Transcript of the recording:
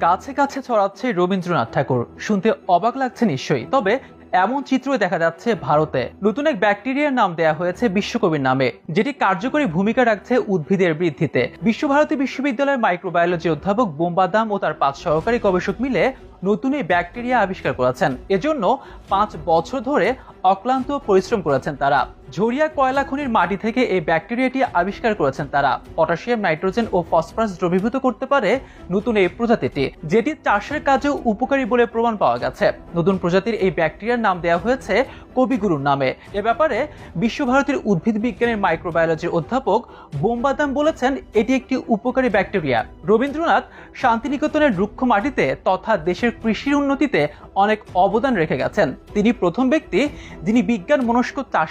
গাছে কাছে ছড়াচ্ছে রবীন্দ্রনাথ ঠাকুর। শুনতে অবাক লাগছে নিশ্চয়ই। তবে এমন চিত্রই দেখা যাচ্ছে ভারতে। নতুন এক ব্যাকটেরিয়ার নাম দেয়া হয়েছে বিশ্বকবির নামে, যেটি কার্যকরী ভূমিকা রাখছে উদ্ভিদের বৃদ্ধিতে। বিশ্বভারতী বিশ্ববিদ্যালয়ের মাইক্রোবায়োলজি অধ্যাপক বোম্বাদাম ও তার পাঁচ সহকারী গবেষক মিলে নতুন এই ব্যাকটেরিয়া আবিষ্কার করেছেন। এজন্য পাঁচ বছর ধরে অক্লান্ত পরিশ্রম করেছেন তারা। ঝরিয়া কয়লা খনির মাটি থেকে এই ব্যাকটেরিয়াটি আবিষ্কার করেছেন তারা। পটাশিয়াম, নাইট্রোজেন ও ফসফরাস দ্রবীভূত করতে পারে নতুন এই প্রজাতিটি, যেটি চাষের কাজেও উপকারী বলে প্রমাণ পাওয়া গেছে। নতুন প্রজাতির এই ব্যাকটেরিয়ার নাম দেওয়া হয়েছে কবিগুরুর নামে। এ ব্যাপারে বিশ্বভারতীর উদ্ভিদ বিজ্ঞানের মাইক্রোবায়োলজির অধ্যাপক বোম্বাদাম বলেছেন, এটি একটি উপকারী ব্যাকটেরিয়া। রবীন্দ্রনাথ শান্তিনিকেতনের রুক্ষ মাটিতে তথা দেশের কৃষির উন্নতিতে অনেক অবদান রেখে গেছেন। তিনি প্রথম ব্যক্তি যিনি বিজ্ঞান, মনস্ক, চাষাবাদ